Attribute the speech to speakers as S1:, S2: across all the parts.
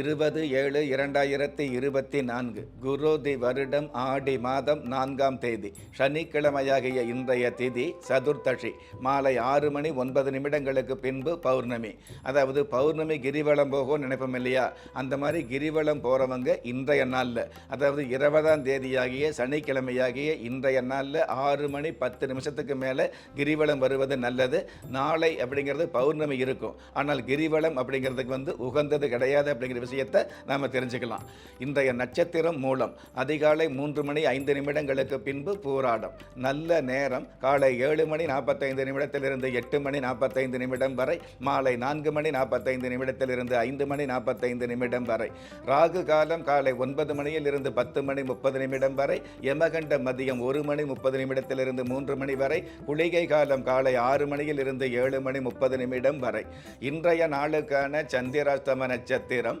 S1: இருபது ஏழு இரண்டாயிரத்தி இருபத்தி நான்கு குரோதி வருடம் ஆடி மாதம் நான்காம் தேதி சனிக்கிழமையாகிய இன்றைய திதி சதுர்த்தசி மாலை ஆறு மணி ஒன்பது நிமிடங்களுக்கு பின்பு பௌர்ணமி. அதாவது பௌர்ணமி கிரிவலம் போகும் நினைப்போம் இல்லையா? அந்த மாதிரி கிரிவலம் போகிறவங்க இன்றைய நாளில் அதாவது இருபதாம் தேதியாகிய சனிக்கிழமையாகிய இன்றைய நாளில் ஆறு மணி பத்து நிமிஷத்துக்கு மேலே கிரிவலம் வருவது நல்லது. நாளை அப்படிங்கிறது பௌர்ணமி இருக்கும். ஆனால் கிரிவலம் அப்படிங்கிறதுக்கு வந்து உகந்தது கிடையாது அப்படிங்கிற விஷயத்தை நாம் தெரிஞ்சுக்கலாம். இன்றைய நட்சத்திரம் மூலம் அதிகாலை மூன்று மணி ஐந்து நிமிடங்களுக்கு பின்பு பூராடம். நல்ல நேரம். காலை ஏழு மணி நாற்பத்தைந்து நிமிடத்திலிருந்து எட்டு மணி நாற்பத்தைந்து நிமிடம் வரை மாலை நான்கு மணி நாற்பத்தைந்து நிமிடத்திலிருந்து ஐந்து மணி நாற்பத்தைந்து நிமிடம் வரை ராகு காலம் காலை ஒன்பது மணியில் இருந்து பத்து மணி முப்பது நிமிடம் வரை யமகண்ட மதியம் ஒரு மணி முப்பது நிமிடத்திலிருந்து மூன்று மணி வரை குளிகை காலம் காலை ஆறு மணியில் இருந்து ஏழு மணி முப்பது நிமிடம் வரை. இன்றைய நாளுக்கான சந்திராஷ்டம நட்சத்திரம்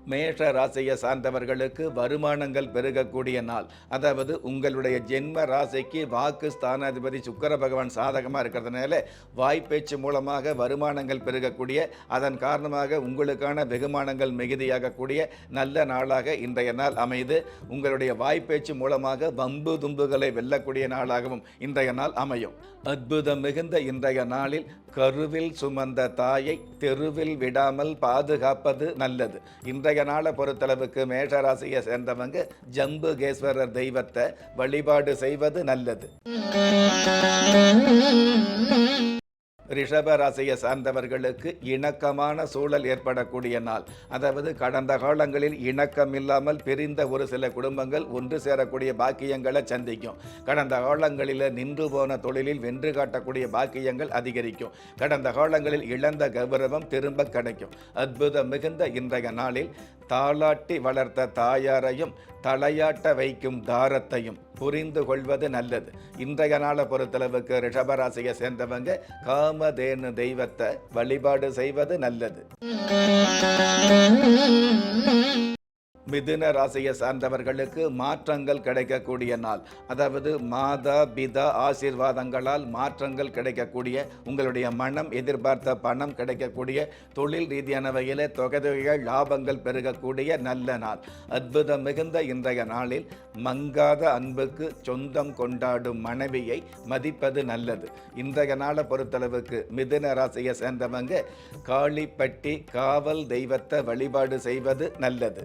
S1: மேஷ ராசியை சார்ந்தவர்களுக்கு வருமானங்கள் பெருகக்கூடிய நாள். அதாவது உங்களுடைய ஜென்ம ராசிக்கு வாக்கு ஸ்தானாதிபதி சுக்கர பகவான் சாதகமாக இருக்கிறதுனால வாய்ப்பேச்சு மூலமாக வருமானங்கள் பெருகக்கூடிய அதன் காரணமாக உங்களுக்கான வெகுமானங்கள் மிகுதியாகக்கூடிய நல்ல நாளாக இன்றைய நாள் அமைது உங்களுடைய வாய்ப்பேச்சு மூலமாக வம்பு தும்புகளை வெல்லக்கூடிய நாளாகவும் இன்றைய நாள் அமையும். அற்புதம் மிகுந்த இன்றைய நாளில் கருவில் சுமந்த தாயை தெருவில் விடாமல் பாதுகாப்பது நல்லது. இன்றைய நாளை பொறுத்தளவுக்கு மேஷராசியை சேர்ந்தவங்க ஜம்புகேஸ்வரர் தெய்வத்தை வழிபாடு செய்வது நல்லது. ரிஷபராசியை சார்ந்தவர்களுக்கு இணக்கமான சூழல் ஏற்படக்கூடிய நாள். அதாவது கடந்த காலங்களில் இணக்கம் இல்லாமல் பிரிந்த ஒரு சில குடும்பங்கள் ஒன்று சேரக்கூடிய பாக்கியங்களை சந்திக்கும். கடந்த காலங்களில் நின்று போன தொழிலில் வென்று காட்டக்கூடிய பாக்கியங்கள் அதிகரிக்கும். கடந்த காலங்களில் இழந்த கௌரவம் திரும்ப கிடைக்கும். அற்புதம் மிகுந்த இன்றைய நாளில் தாளாட்டி வளர்த்த தாயாரையும் தலையாட்ட வைக்கும் தாரத்தையும் புரிந்து கொள்வது நல்லது. இன்றைய நாளை பொறுத்தளவுக்கு ரிஷபராசியை சேர்ந்தவங்க காமதேனு தெய்வத்தை வழிபாடு செய்வது நல்லது. மிதுன ராசியை சார்ந்தவர்களுக்கு மாற்றங்கள் கிடைக்கக்கூடிய நாள். அதாவது மாதா பிதா ஆசீர்வாதங்களால் மாற்றங்கள் கிடைக்கக்கூடிய உங்களுடைய மனம் எதிர்பார்த்த பணம் கிடைக்கக்கூடிய தொழில் ரீதியான வகையில் தொகைதொகைகள் லாபங்கள் பெருகக்கூடிய நல்ல நாள். அற்புதம் மிகுந்த இன்றைய நாளில் மங்காத அன்புக்கு சொந்தம் கொண்டாடும் மனைவியை மதிப்பது நல்லது. இன்றைய நாளை பொறுத்தளவுக்கு மிதுன ராசியை சேர்ந்தவங்க காளிப்பட்டி காவல் தெய்வத்தை வழிபாடு செய்வது நல்லது.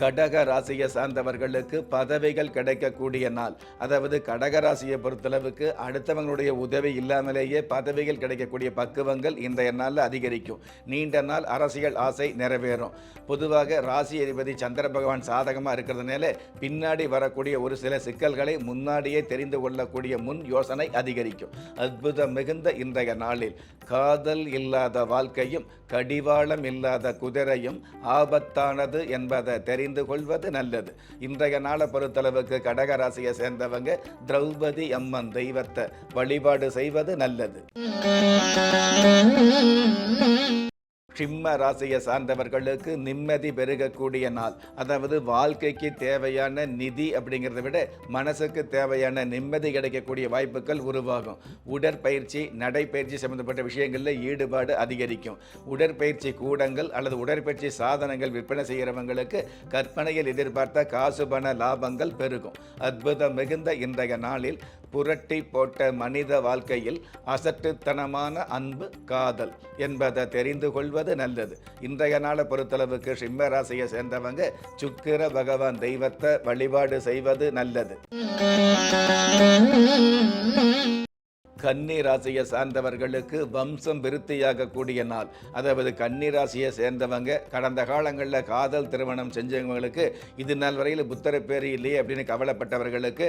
S1: கடக ராசியை சார்ந்தவர்களுக்கு பதவிகள் கிடைக்கக்கூடிய நாள். அதாவது கடக ராசியை பொறுத்தளவுக்கு அடுத்தவங்களுடைய உதவி இல்லாமலேயே பதவிகள் கிடைக்கக்கூடிய பக்குவங்கள் இன்றைய நாளில் அதிகரிக்கும். நீண்ட நாள் அரசியல் ஆசை நிறைவேறும். பொதுவாக ராசி அதிபதி சந்திர பகவான் சாதகமாக இருக்கிறதுனால பின்னாடி வரக்கூடிய ஒரு சில சிக்கல்களை முன்னாடியே தெரிந்து கொள்ளக்கூடிய முன் யோசனை அதிகரிக்கும். அற்புதம் மிகுந்த இன்றைய நாளில். காதல் இல்லாத வாழ்க்கையும் கடிவாளம் இல்லாத குதிரையும் ஆபத்தானது என்பதை தெரிந்து கொள்வது நல்லது. இன்றைய நாளை பொறுத்தளவுக்கு கடக ராசியை சேர்ந்தவங்க திரௌபதி அம்மன் தெய்வத்தை வழிபாடு செய்வது நல்லது. சிம்ம ராசியை சார்ந்தவர்களுக்கு நிம்மதி பெருகக்கூடிய நாள். அதாவது வாழ்க்கைக்கு தேவையான நிதி அப்படிங்கிறத விட மனசுக்கு தேவையான நிம்மதி கிடைக்கக்கூடிய வாய்ப்புகள் உருவாகும். உடற்பயிற்சி நடைப்பயிற்சி சம்பந்தப்பட்ட விஷயங்களில் ஈடுபாடு அதிகரிக்கும். உடற்பயிற்சி கூடங்கள் அல்லது உடற்பயிற்சி சாதனங்கள் விற்பனை செய்கிறவங்களுக்கு கற்பனையில் எதிர்பார்த்த காசு பண லாபங்கள் பெருகும். அற்புதம் மிகுந்த இன்றைய நாளில் புரட்டி போட்ட மனித வாழ்க்கையில் அசட்டுத்தனமான அன்பு காதல் என்பதை தெரிந்து கொள்வது நல்லது. இன்றைய நாளை பொறுத்தளவுக்கு சிம்மராசியை சேர்ந்தவங்க சுக்கிர பகவான் தெய்வத்தை வழிபாடு செய்வது நல்லது. கன்னி ராசியை சார்ந்தவர்களுக்கு வம்சம் விருத்தியாகக்கூடிய நாள். அதாவது கன்னி ராசியை சேர்ந்தவங்க கடந்த காலங்களில் காதல் திருமணம் செஞ்சவங்களுக்கு இது நாள் வரையில் புத்தர பேர் இல்லையே அப்படின்னு கவலைப்பட்டவர்களுக்கு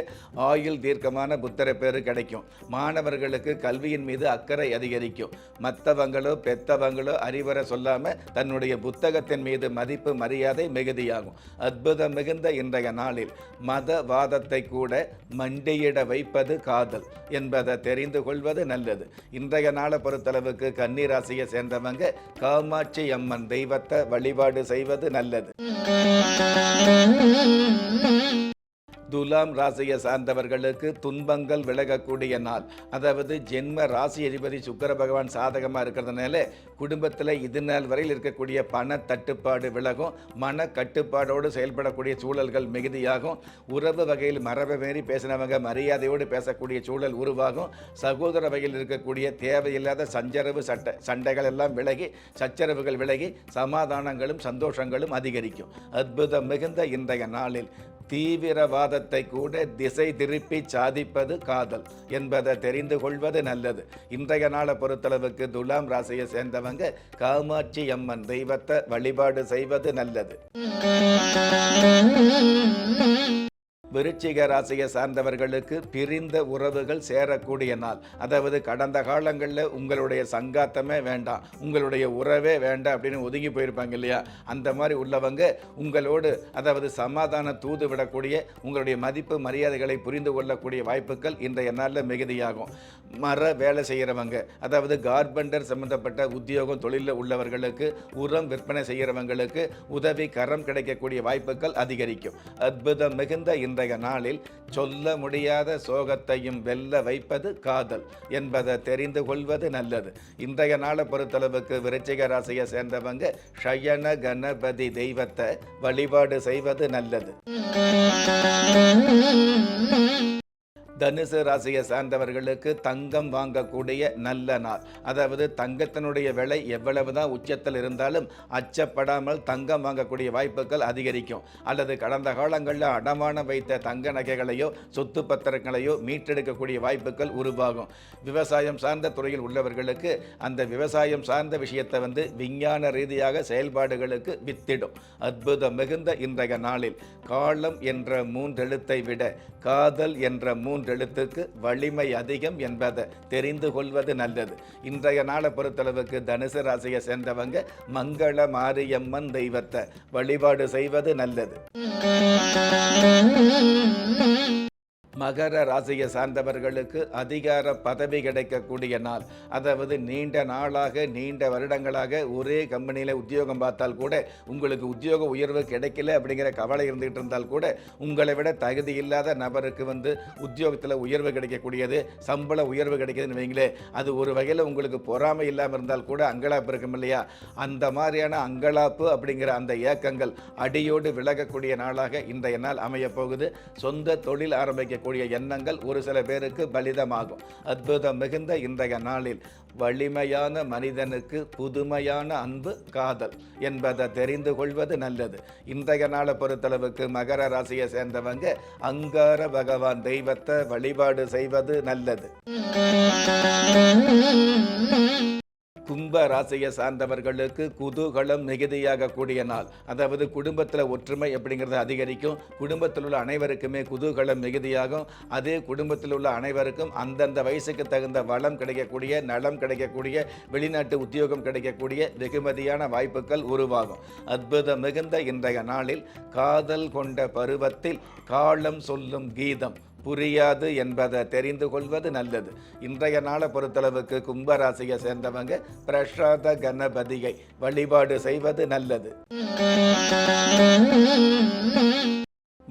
S1: ஆயுள் தீர்க்கமான புத்தர பேர் கிடைக்கும். மாணவர்களுக்கு கல்வியின் மீது அக்கறை அதிகரிக்கும். மற்றவங்களோ பெத்தவங்களோ அறிவுரை சொல்லாமல் தன்னுடைய புத்தகத்தின் மீது மதிப்பு மரியாதை மிகுதியாகும். அற்புதம் மிகுந்த இன்றைய நாளில் மதவாதத்தை கூட மண்டியிட வைப்பது காதல் என்பதை தெரிந்து கொள்வது நல்லது. இன்றைய நாளை பொறுத்தளவுக்கு கன்னிராசியை சேர்ந்தவங்க காமாட்சி அம்மன் தெய்வத்தை வழிபாடு செய்வது நல்லது. துலாம் ராசியை சார்ந்தவர்களுக்கு துன்பங்கள் விலகக்கூடிய நாள். அதாவது ஜென்ம ராசி அதிபதி சுக்கர பகவான் சாதகமாக இருக்கிறதுனால குடும்பத்தில் இது நாள் வரையில் இருக்கக்கூடிய பண தட்டுப்பாடு விலகும். மன கட்டுப்பாடோடு செயல்படக்கூடிய சூழல்கள் மிகுதியாகும். உறவு வகையில் மரபை மீறி பேசினவங்க மரியாதையோடு பேசக்கூடிய சூழல் உருவாகும். சகோதர வகையில் இருக்கக்கூடிய தேவையில்லாத சஞ்சரவு சட்ட சண்டைகள் எல்லாம் விலகி சச்சரவுகள் விலகி சமாதானங்களும் சந்தோஷங்களும் அதிகரிக்கும். அற்புதம் மிகுந்த இன்றைய நாளில் தீவிரவாதத்தை கூட திசை திருப்பி சாதிப்பது காதல் என்பதை தெரிந்து கொள்வது நல்லது. இன்றைய நாளை பொறுத்தளவுக்கு துலாம் ராசியை சேர்ந்தவங்க காமாட்சி அம்மன் தெய்வத்தை வழிபாடு செய்வது நல்லது. விருச்சிக ராசியை சார்ந்தவர்களுக்கு பிரிந்த உறவுகள் சேரக்கூடிய நாள். அதாவது கடந்த காலங்களில் உங்களுடைய சங்காத்தமே வேண்டாம் உங்களுடைய உறவே வேண்டாம் அப்படின்னு ஒதுங்கி போயிருப்பாங்க இல்லையா? அந்த மாதிரி உள்ளவங்க உங்களோடு அதாவது சமாதான தூது விடக்கூடிய உங்களுடைய மதிப்பு மரியாதைகளை புரிந்து கொள்ளக்கூடிய வாய்ப்புகள் இன்றைய நாளில் மிகுதியாகும். மர வேலை செய்கிறவங்க அதாவது கார்பெண்டர் சம்பந்தப்பட்ட உத்தியோகம் தொழிலில் உள்ளவர்களுக்கு உரம் விற்பனை செய்கிறவங்களுக்கு உதவி கரம் கிடைக்கக்கூடிய வாய்ப்புகள் அதிகரிக்கும். அற்புதம் மிகுந்த இன்றைய நாளில் சொல்ல முடியாத சோகத்தையும் வெல்ல வைப்பது காதல் என்பதை தெரிந்து கொள்வது நல்லது. இன்றைய நாளை பொறுத்தளவுக்கு விருச்சிக ராசியை சேர்ந்தவங்க ஷயன கணபதி தெய்வத்தை வழிபாடு செய்வது நல்லது. தனுசு ராசியை சார்ந்தவர்களுக்கு தங்கம் வாங்கக்கூடிய நல்ல நாள். அதாவது தங்கத்தினுடைய விலை எவ்வளவு தான் உச்சத்தில் இருந்தாலும் அச்சப்படாமல் தங்கம் வாங்கக்கூடிய வாய்ப்புகள் அதிகரிக்கும். அல்லது கடந்த காலங்களில் அடமானம் வைத்த தங்க நகைகளையோ சொத்து பத்திரங்களையோ மீட்டெடுக்கக்கூடிய வாய்ப்புகள் உருவாகும். விவசாயம் சார்ந்த துறையில் உள்ளவர்களுக்கு அந்த விவசாயம் சார்ந்த விஷயத்தை வந்து விஞ்ஞான ரீதியாக செயல்பாடுகளுக்கு வித்திடும். அற்புதம் மிகுந்த இன்றைய நாளில். காலம் என்ற மூன்றெழுத்தை விட காதல் என்ற மூன்று மூன்றெழுத்துக்கு வலிமை அதிகம் என்பதை தெரிந்து கொள்வது நல்லது. இன்றைய நாளை பொறுத்தளவுக்கு தனுசு ராசியை சேர்ந்தவங்க மங்கள மாரியம்மன் தெய்வத்தை வழிபாடு செய்வது நல்லது. மகர ராசியை சார்ந்தவர்களுக்கு அதிகார பதவி கிடைக்கக்கூடிய நாள். அதாவது நீண்ட நாளாக நீண்ட வருடங்களாக ஒரே கம்பெனியில் உத்தியோகம் பார்த்தால் கூட உங்களுக்கு உத்தியோக உயர்வு கிடைக்கல அப்படிங்கிற கவலை இருந்துகிட்டு இருந்தால் கூட உங்களை விட தகுதி இல்லாத நபருக்கு வந்து உத்தியோகத்தில் உயர்வு கிடைக்கக்கூடியது சம்பள உயர்வு கிடைக்கிதுன்னு வைங்களே அது ஒரு வகையில் உங்களுக்கு பொறாமை இல்லாமல் இருந்தால் கூட அங்கலாப்பு இருக்கும் இல்லையா? அந்த மாதிரியான அங்கலாப்பு அப்படிங்கிற அந்த ஏக்கங்கள் அடியோடு விலகக்கூடிய நாளாக இன்றைய நாள் அமையப்போகுது சொந்த தொழில் ஆரம்பிக்க செய்யக்கூடிய எண்ணங்கள் ஒரு சில பேருக்கு பலிதமாகும். அற்புதம் மிகுந்த இன்றைய நாளில் வலிமையான மனிதனுக்கு புதுமையான அன்பு காதல் என்பதை தெரிந்து கொள்வது நல்லது. இன்றைய நாளை பொறுத்தளவுக்கு மகர ராசியை சேர்ந்தவங்க அங்கார பகவான் தெய்வத்தை வழிபாடு செய்வது நல்லது. கும்ப ராசியை சார்ந்தவர்களுக்கு குதூகலம் மிகுதியாக கூடிய நாள். அதாவது குடும்பத்தில் ஒற்றுமை அப்படிங்கிறது அதிகரிக்கும். குடும்பத்தில் உள்ள அனைவருக்குமே குதூகலம் மிகுதியாகும். அதே குடும்பத்தில் உள்ள அனைவருக்கும் அந்தந்த வயசுக்கு தகுந்த வளம் கிடைக்கக்கூடிய நலம் கிடைக்கக்கூடிய வெளிநாட்டு உத்தியோகம் கிடைக்கக்கூடிய வெகுமதியான வாய்ப்புகள் உருவாகும். அற்புதம் மிகுந்த இன்றைய நாளில் காதல் கொண்ட பருவத்தில் காலம் சொல்லும் கீதம். புரியாது என்பதை தெரிந்து கொள்வது நல்லது. இன்றைய நாளை பொறுத்தளவுக்கு கும்பராசியை சேர்ந்தவங்க பிரசாத கணபதியை வழிபாடு செய்வது நல்லது.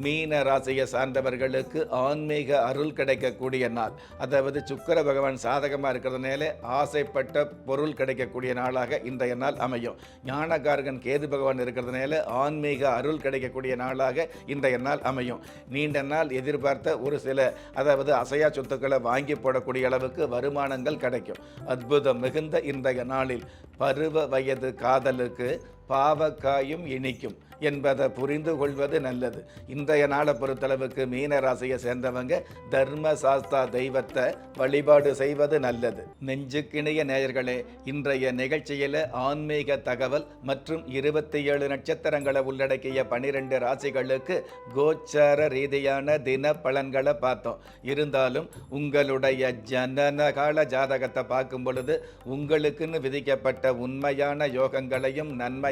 S1: மீன ராசியை சார்ந்தவர்களுக்கு ஆன்மீக அருள் கிடைக்கக்கூடிய நாள். அதாவது சுக்கிர பகவான் சாதகமாக இருக்கிறதுனால ஆசைப்பட்ட பொருள் கிடைக்கக்கூடிய நாளாக இன்றைய நாள் அமையும். ஞானகார்கன் கேது பகவான் இருக்கிறதுனால ஆன்மீக அருள் கிடைக்கக்கூடிய நாளாக இன்றைய நாள் அமையும். நீண்ட நாள் எதிர்பார்த்த ஒரு சில அதாவது அசையா சொத்துக்களை வாங்கி போடக்கூடிய அளவுக்கு வருமானங்கள் கிடைக்கும். அற்புதம் மிகுந்த இன்றைய நாளில் பருவ வயது காதலுக்கு பாவக்காயும் இனிக்கும் என்பதை புரிந்து கொள்வது நல்லது. இன்றைய நாளை பொறுத்தளவுக்கு மீன ராசியை சேர்ந்தவங்க தர்ம சாஸ்தா தெய்வத்தை வழிபாடு செய்வது நல்லது. நெஞ்சுக்கிணைய நேயர்களே இன்றைய நிகழ்ச்சியில் ஆன்மீக தகவல் மற்றும் இருபத்தி ஏழு நட்சத்திரங்களை உள்ளடக்கிய பனிரெண்டு ராசிகளுக்கு கோச்சார ரீதியான தின பலன்களை பார்த்தோம். இருந்தாலும் உங்களுடைய ஜனன கால ஜாதகத்தை பார்க்கும் பொழுது உங்களுக்குன்னு விதிக்கப்பட்ட உண்மையான யோகங்களையும் நன்மை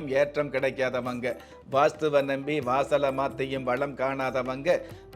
S1: ஏற்றம் கிடைக்காதவங்க. வாஸ்துவை நம்பி வாசலை மாத்தியும் வளம் காணாதவங்க.